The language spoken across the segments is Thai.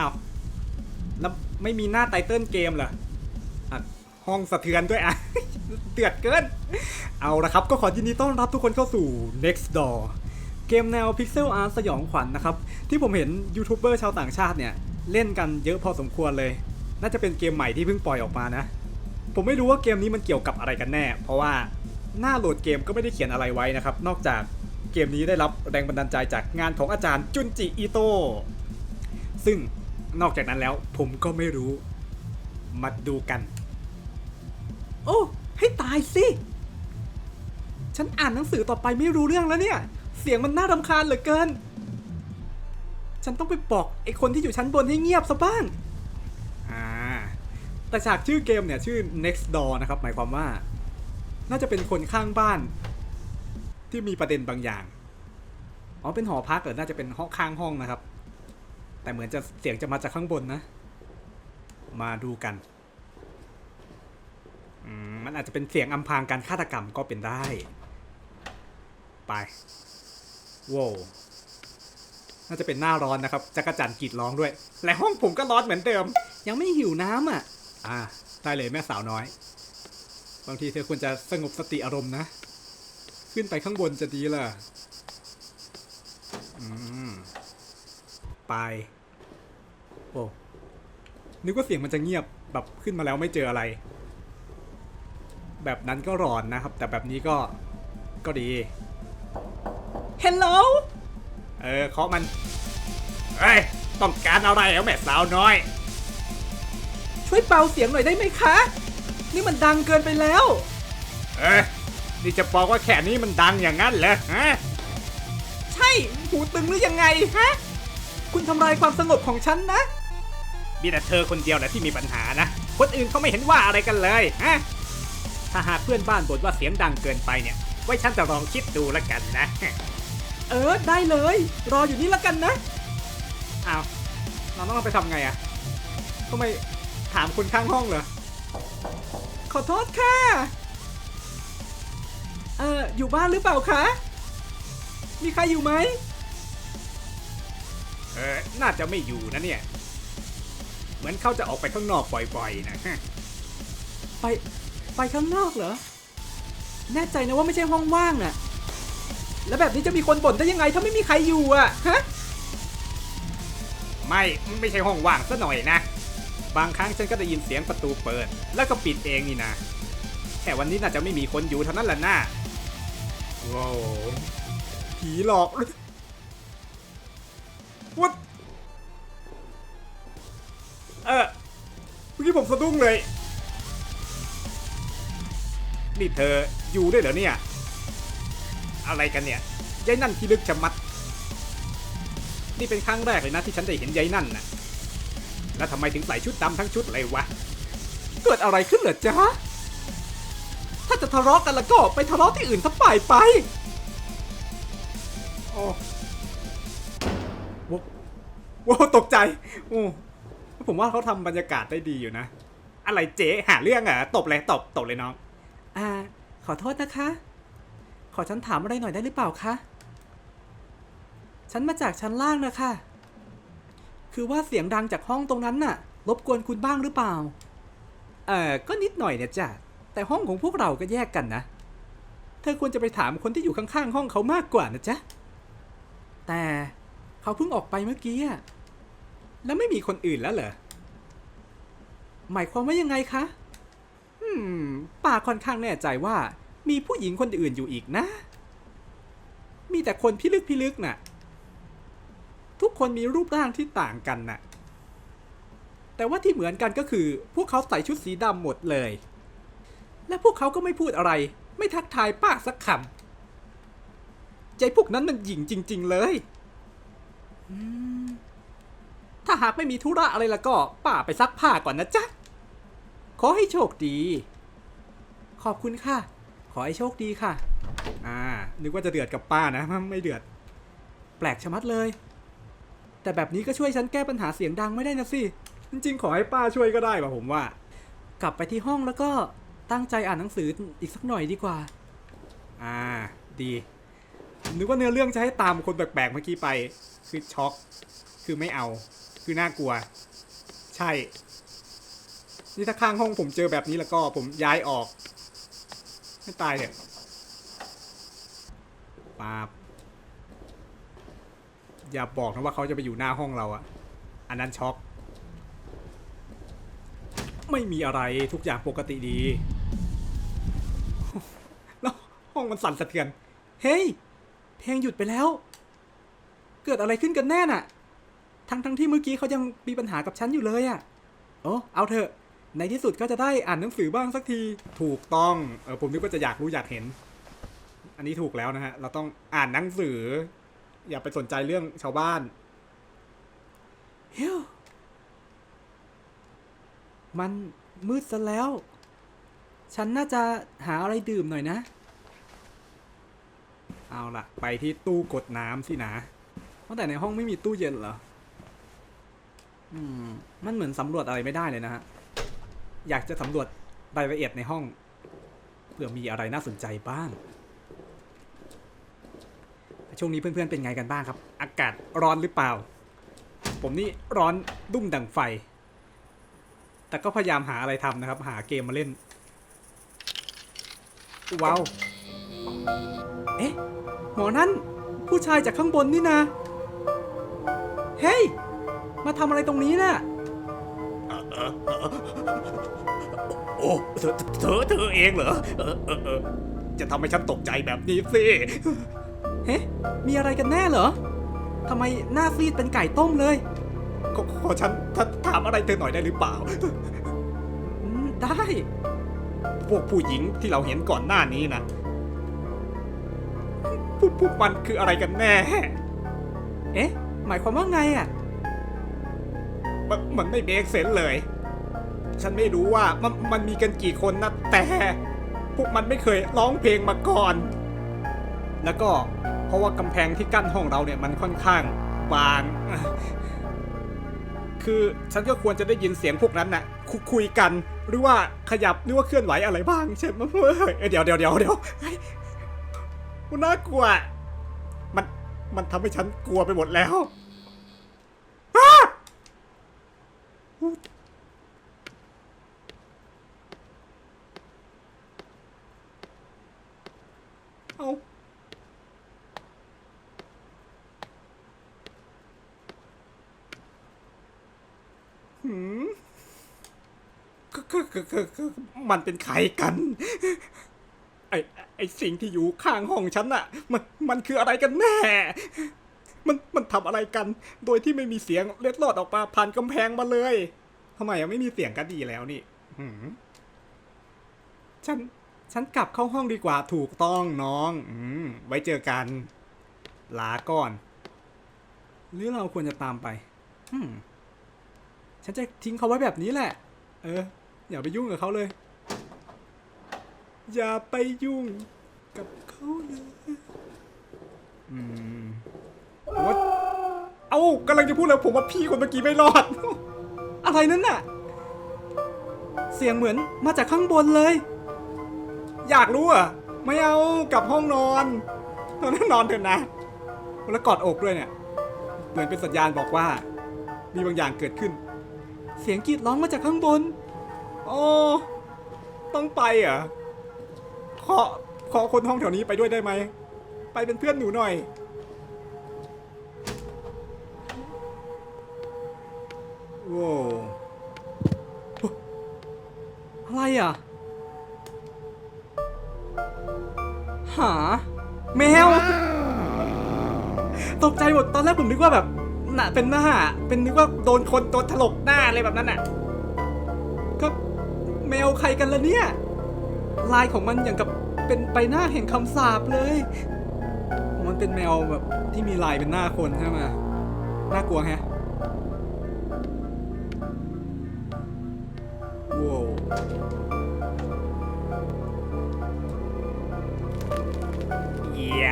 อ้าวแล้วไม่มีหน้าไตเติลเกมเหรอห้องสะเทือนด้วยอะเดือดเกิน เอาละครับ ก็ขอยินดีต้อนรับทุกคนเข้าสู่ Next Door เกมแนว Pixel Art สยองขวัญนะครับ ที่ผมเห็นยูทูบเบอร์ชาวต่างชาติเนี่ย เล่นกันเยอะพอสมควรเลย น่าจะเป็นเกมใหม่ที่เพิ่งปล่อยออกมานะ ผมไม่รู้ว่าเกมนี้มันเกี่ยวกับอะไรกันแน่ เพราะว่าหน้าโหลดเกมก็ไม่ได้เขียนอะไรไว้นะครับ นอกจากเกมนี้ได้รับแรงบันดาลใจจากงานของอาจารย์จุนจิอิโตซึ่ง นอกจากนั้นแล้วผมก็ไม่รู้ มาดูกัน โอ้ ให้ตายสิ ฉันอ่านหนังสือต่อไปไม่รู้เรื่องแล้วเนี่ย เสียงมันน่ารำคาญเหลือเกิน ฉันต้องไปบอกไอ้คนที่อยู่ชั้นบนให้เงียบซะบ้าง อ่า แต่ฉากชื่อเกมเนี่ยชื่อ next door นะครับ หมายความว่า น่าจะเป็นคนข้างบ้าน ที่มีประเด็นบางอย่าง อ๋อ เป็นหอพักเหรอ น่าจะเป็นห้องข้างห้องนะครับ แต่เหมือนจะเสียงจะมาจากข้างบนนะ มาดูกันมันอาจจะเป็นเสียงอำพรางการฆาตกรรมก็เป็นได้ ไปว้าวน่าจะเป็นหน้าร้อนนะครับจักรจันกรีดร้องด้วย และห้องผมก็ร้อนเหมือนเดิม ยังไม่หิวน้ำอะ อ่าได้เลยแม่สาวน้อย บางทีเธอควรจะสงบสติอารมณ์นะ ขึ้นไปข้างบนจะดีล่ะอืม ไป โอ้นึกว่าเสียงมันจะเงียบแบบขึ้นมาแล้วไม่เจออะไร แบบนั้นก็ร้อนนะครับ แต่แบบนี้ก็ก็ดี Hello เออเคาะมันเฮ้ย ต้องการอะไรเอาแม่สาวน้อย ช่วยเบาเสียงหน่อยได้ไหมคะ นี่มันดังเกินไปแล้ว เอ้ยนี่จะบอกว่าแค่นี้มันดังอย่างนั้นเหรอฮะ ใช่ หูตึงหรือยังไงฮะ คุณทำลายความสงบของฉันนะ มีแต่เธอคนเดียวแหละที่มีปัญหานะ คนอื่นเขาไม่เห็นว่าอะไรกันเลยฮะถ้าหากเพื่อนบ้านบ่นว่าเสียงดังเกินไปเนี่ย ไว้ฉันจะลองคิดดูแล้วกันนะ เออได้เลย รออยู่นี่แล้วกันนะอ้าวเราต้องเอาไปทำไงอะทำไมถามคนข้างห้องเหรอ ขอโทษค่ะ เอออยู่บ้านหรือเปล่าคะ มีใครอยู่ไหม เออน่าจะไม่อยู่นะเนี่ย เหมือนเขาจะออกไปข้างนอกบ่อยๆนะไปไปข้างนอกเหรอ แน่ใจนะว่าไม่ใช่ห้องว่างน่ะ แล้วแบบนี้จะมีคนบ่นได้ยังไงถ้าไม่มีใครอยู่อะฮะ ไม่ไม่ใช่ห้องว่างซะหน่อยนะ บางครั้งฉันก็ได้ยินเสียงประตูเปิด แล้วก็ปิดเองนี่นะแค่วันนี้น่าจะไม่มีคนอยู่เท่านั้นแหละนะว้าวผีหลอก เมื่ผมสะดุ้งเลย นี่เธออยู่ด้วยเหรอเนี่ย อะไรกันเนี่ยยายนั่นที่ลึกชะมัด นี่เป็นครั้งแรกเลยนะที่ฉันได้เห็นยายนั่นน่ะ แล้วทำไมถึงใส่ชุดดำทั้งชุดเลยวะ เกิดอะไรขึ้นเหรอจ๊ะ ถ้าจะทะเลาะกันแล้วก็ไปทะเลาะที่อื่นสักป่ายไปโอ้โว้โว้ตกใจ โอ้ ผมว่าเขาทำบรรยากาศได้ดีอยู่นะ อะไรเจ๊หาเรื่องอะตบเลยตบตบเลยน้อง อ่า ขอโทษนะคะ ขอฉันถามอะไรหน่อยได้หรือเปล่าคะ ฉันมาจากชั้นล่างนะคะ คือว่าเสียงดังจากห้องตรงนั้นน่ะ รบกวนคุณบ้างหรือเปล่า เออก็นิดหน่อยเนี่ยจ้ะ แต่ห้องของพวกเราก็แยกกันนะ เธอควรจะไปถามคนที่อยู่ข้างๆห้องเขามากกว่านะจ๊ะ แต่เขาเพิ่งออกไปเมื่อกี้อะ แล้วไม่มีคนอื่นแล้วเหรอ หมายความว่ายังไงคะ อืม ป้าค่อนข้างแน่ใจว่า มีผู้หญิงคนอื่นอยู่อีกนะ มีแต่คนพิลึกพิลึกน่ะ ทุกคนมีรูปร่างที่ต่างกันน่ะ แต่ว่าที่เหมือนกันก็คือ พวกเขาใส่ชุดสีดำหมดเลย และพวกเขาก็ไม่พูดอะไร ไม่ทักทายป้าสักคำใจพวกนั้นมันหญิงจริง ๆ เลย อืม ถ้าหากไม่มีธุระอะไรล้วก็ป้าไปซักผ้าก่อนนะจ๊ะ ขอให้โชคดี ขอบคุณค่ะ ขอให้โชคดีค่ะ อ่า นึกว่าจะเดือดกับป้านะ ไม่เดือด แปลกชะมัดเลย แต่แบบนี้ก็ช่วยฉันแก้ปัญหาเสียงดังไม่ได้นะสิ จริงๆ ขอให้ป้าช่วยก็ได้ป่ะผมว่า กลับไปที่ห้องแล้วก็ตั้งใจอ่านหนังสืออีกสักหน่อยดีกว่า อ่า ดี นึกว่าเนื้อเรื่องจะให้ตามคนแปลกๆเมื่อกี้ไปคือช็อก คือไม่เอา คือน่ากลัว ใช่ นี่ถ้าข้างห้องผมเจอแบบนี้แล้วก็ผมย้ายออก ไม่ตายเนี่ยปาบอย่าบอกนะว่าเขาจะไปอยู่หน้าห้องเราอะอันนั้นช็อก ไม่มีอะไรทุกอย่างปกติดี แล้วห้องมันสั่นสะเทือน เฮ้ย เพลงหยุดไปแล้ว เกิดอะไรขึ้นกันแน่น่ะ ทั้งทั้งที่เมื่อกี้เขายังมีปัญหากับฉันอยู่เลยอะ่ะโอ้เอาเถอะ ในที่สุดก็จะได้อ่านหนังสือบ้างสักที ถูกต้อง เออผมนึกว่าจะอยากรู้อยากเห็น อันนี้ถูกแล้วนะฮะ เราต้องอ่านหนังสือ อย่าไปสนใจเรื่องชาวบ้านเฮ้ยมันมืดซะแล้ว ฉันน่าจะหาอะไรดื่มหน่อยนะ เอาล่ะ ไปที่ตู้กดน้ำสินะว่าแต่ในห้องไม่มีตู้เย็นเหรอ อืมมันเหมือนสำรวจอะไรไม่ได้เลยนะฮะ อยากจะสำรวจรายละเอียดในห้องเผื่อมีอะไรน่าสนใจบ้าง ช่วงนี้เพื่อนๆเป็นไงกันบ้างครับ อากาศร้อนหรือเปล่า ผมนี่ร้อนดุ้งดังไฟ แต่ก็พยายามหาอะไรทำนะครับ หาเกมมาเล่น ว้าว เอ๊ะหมอนั่นผู้ชายจากข้างบนนี่นะ เฮ้ย มาทำอะไรตรงนี้น่ะ โอ้เธอเธอเธอเองเหรอเออเออเออจะทำให้ฉันตกใจแบบนี้สิ เฮ้มีอะไรกันแน่เหรอทำไมหน้าซีดเป็นไก่ต้มเลย ขอขอฉันถามอะไรเธอหน่อยได้หรือเปล่า อืมได้ พวกผู้หญิงที่เราเห็นก่อนหน้านี้นะพวกพวกมันคืออะไรกันแน่ เอ๊ะ หมายความว่าไงอะ มันมันไม่เบรกเซนเลย ฉันไม่รู้ว่ามันมันมีกันกี่คนนะแต่ พวกมันไม่เคยร้องเพลงมาก่อน แล้วก็เพราะว่ากำแพงที่กั้นห้องเราเนี่ยมันค่อนข้างบาง คือฉันก็ควรจะได้ยินเสียงพวกนั้นน่ะคุคุยกันหรือว่าขยับหรือว่าเคลื่อนไหวอะไรบ้างใช่ไหมเฮ้ยเดี๋ยวเดี๋ยวเดี๋ยวเดี๋ยวเฮ้ยมันน่ากลัว มันมันทำให้ฉันกลัวไปหมดแล้วอ้า เอาหืมคือคือคือคือคือมันเป็นใครกัน ไอไอสิ่งที่อยู่ข้างห้องฉันน่ะ มันมันคืออะไรกันแน่ มันมันทำอะไรกัน โดยที่ไม่มีเสียงเล็ดลอดออกมาผ่านกำแพงมาเลยทำไมอะไม่มีเสียงก็ดีแล้วนี่ฉัน ฉันกลับเข้าห้องดีกว่าถูกต้องน้อง อืมไว้เจอกัน ลาก่อน หรือเราควรจะตามไป อืมฉันจะทิ้งเขาไว้แบบนี้แหละ เออ อย่าไปยุ่งกับเขาเลย อย่าไปยุ่งกับเขาเลย อืม เอ้ากำลังจะพูดเลยผมว่าพี่คนเมื่อกี้ไม่รอด อะไรนั่นน่ะ เสียงเหมือนมาจากข้างบนเลย อยากรู้อะ ไม่เอากลับห้องนอนตอนนั้นนอนเถอะนะ แล้วกอดอกด้วยเนี่ย เหมือนเป็นสัญญาณบอกว่า มีบางอย่างเกิดขึ้น เสียงกรีดร้องมาจากข้างบนโอ้ต้องไปเหรอะขอขอคนห้องแถวนี้ไปด้วยได้ไหม ไปเป็นเพื่อนหนูหน่อย โว้วอะไรอะ หา แมว ตกใจหมดตอนแรกผมนึกว่าแบบน่ะเป็นหน้า เป็นนึกว่าโดนคนโดนถลกหน้าอะไรแบบนั้นน่ะ ก็แมวใครกันล่ะเนี่ย ลายของมันอย่างกับเป็นใบหน้าแห่งคำสาปเลย มันเป็นแมวแบบที่มีลายเป็นหน้าคนใช่ไหมน่ากลัวแฮะ เยี่ย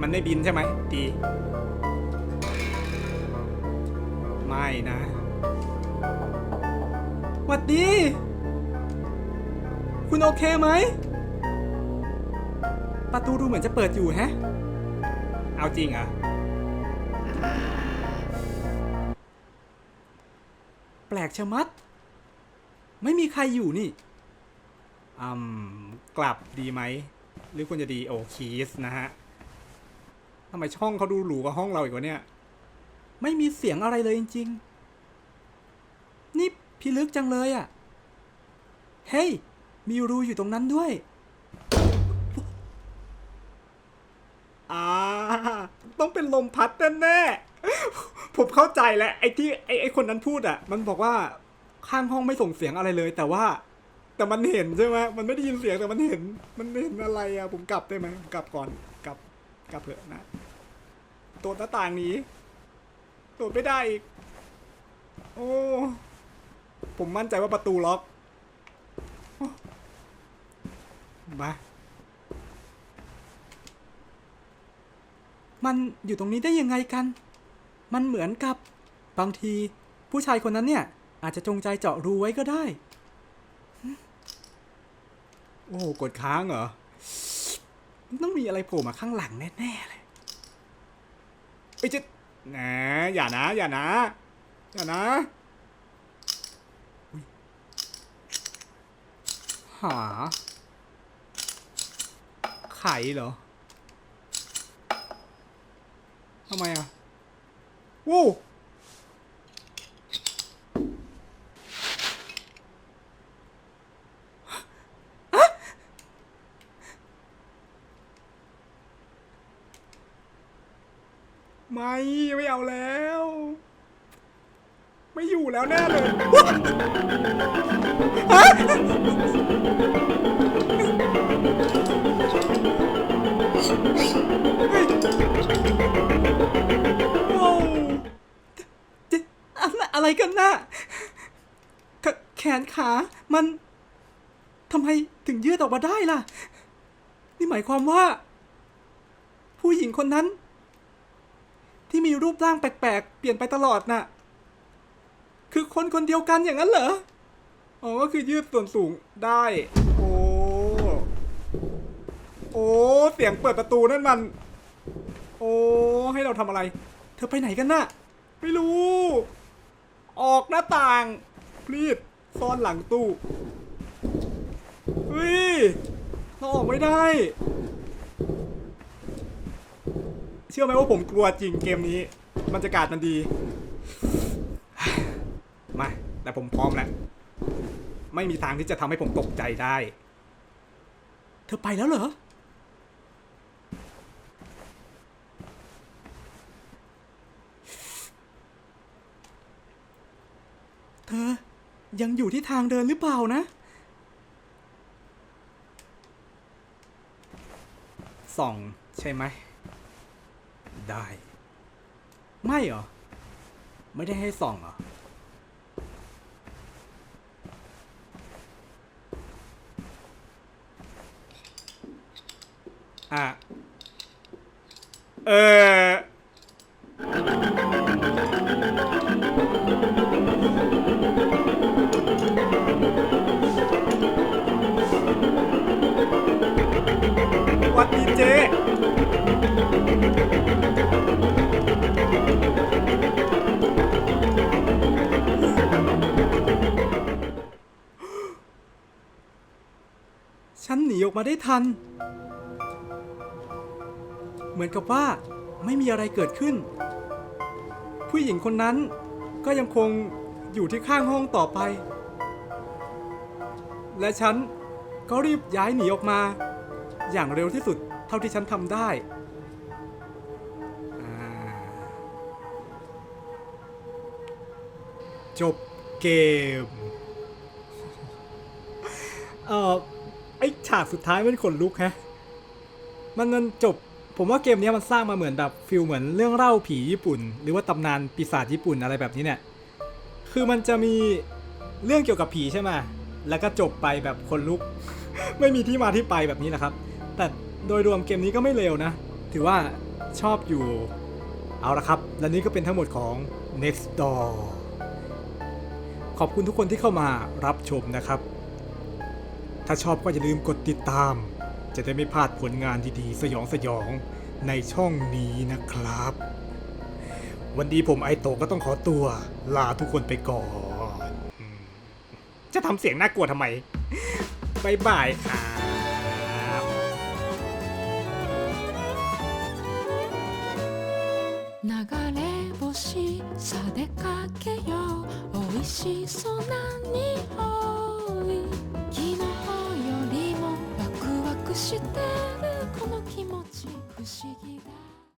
มันไม่บินใช่ไหมดี ไม่นะหวัดดี คุณโอเคไหม ประตูดูเหมือนจะเปิดอยู่แฮะ เอาจริงอะ ชะมัด ไม่มีใครอยู่นี่อืมกลับดีไหม หรือควรจะดีโอคีสนะฮะทำไมช่องเขาดูหรูกว่าห้องเราอีกวะเนี่ย ไม่มีเสียงอะไรเลยจริงๆ นี่พี่ลึกจังเลยอะ่ะ เฮ้ย มีรูอยู่ตรงนั้นด้วยอ่าต้องเป็นลมพัดแน่ๆ ผมเข้าใจแล้วไอ้ที่ไอ้ไอ้คนนั้นพูดอะ มันบอกว่าข้างห้องไม่ส่งเสียงอะไรเลย แต่ว่าแต่มันเห็นใช่ไหมมันไม่ได้ยินเสียงแต่มันเห็น มันเห็นอะไรอะ ผมกลับได้ไหมกลับก่อนกลับกลับเถอะนะโดดหน้าต่างหนี้โดดไม่ได้อีกโอ้ผมมั่นใจว่าประตูล็อกมามันอยู่ตรงนี้ได้ยังไงกัน มันเหมือนกับบางที ผู้ชายคนนั้นเนี่ย อาจจะจงใจเจาะรูไว้ก็ได้ โอ้กดค้างเหรอ มันต้องมีอะไรโผล่มาข้างหลังแน่ๆเลยไอ้ยเจะแหนอย่านะ อย่านะ อย่านะอุ๊ยหาไขเหรอทำไมอะ วู้ไม่ไม่เอาแล้ว ไม่อยู่แล้วแน่เลยฮะเฮ้ย กันน่ะแขนขามันทำไมถึงยืดออกมาได้ล่ะ นี่หมายความว่า ผู้หญิงคนนั้น ที่มีรูปร่างแปลกๆ เปลี่ยนไปตลอดน่ะ คือคนคนเดียวกันอย่างนั้นเหรอ อ๋อ ก็คือยืดส่วนสูงได้ โอ้ โอ้ เสียงเปิดประตูนั่นมัน โอ้ ให้เราทำอะไร เธอไปไหนกันน่ะ ไม่รู้ ออกหน้าต่างพลีดซ่อนหลังตู้เฮ้ยเราออกไม่ได้ เชื่อไหมว่าผมกลัวจริงเกมนี้บรรยากาศมันดี มา แต่ผมพร้อมแล้ว ไม่มีทางที่จะทำให้ผมตกใจได้ เธอไปแล้วเหรอ เธอ ยังอยู่ที่ทางเดินหรือเปล่านะ ส่องใช่ไหม ได้ ไม่เหรอ ไม่ได้ให้ส่องเหรอ อะ เออ มาได้ทัน เหมือนกับว่าไม่มีอะไรเกิดขึ้น ผู้หญิงคนนั้นก็ยังคงอยู่ที่ข้างห้องต่อไป และฉันก็รีบย้ายหนีออกมา อย่างเร็วที่สุดเท่าที่ฉันทำได้ จบเกม เอ่อ ไอฉากสุดท้ายมันขนลุกฮะมันมันจบ ผมว่าเกมนี้มันสร้างมาเหมือนแบบฟิลเหมือนเรื่องเล่าผีญี่ปุ่น หรือว่าตำนานปีศาจญี่ปุ่นอะไรแบบนี้เนี่ย คือมันจะมีเรื่องเกี่ยวกับผีใช่ไหมแล้วก็จบไปแบบคนลุก ไม่มีที่มาที่ไปแบบนี้แหละครับ แต่โดยรวมเกมนี้ก็ไม่เลวนะ ถือว่าชอบอยู่ เอาละครับ และนี่ก็เป็นทั้งหมดของ next door ขอบคุณทุกคนที่เข้ามารับชมนะครับ ถ้าชอบก็อย่าลืมกดติดตาม จะได้ไม่พลาดผลงานดีๆ สยองสยองในช่องนี้นะครับ วันนี้ผมไอโตก็ต้องขอตัว ลาทุกคนไปก่อน จะทำเสียงน่ากลัวทำไมบายบายค่ะ流れ星さでかけよう美味しそうな匂い知ってるこの気持ち不思議だ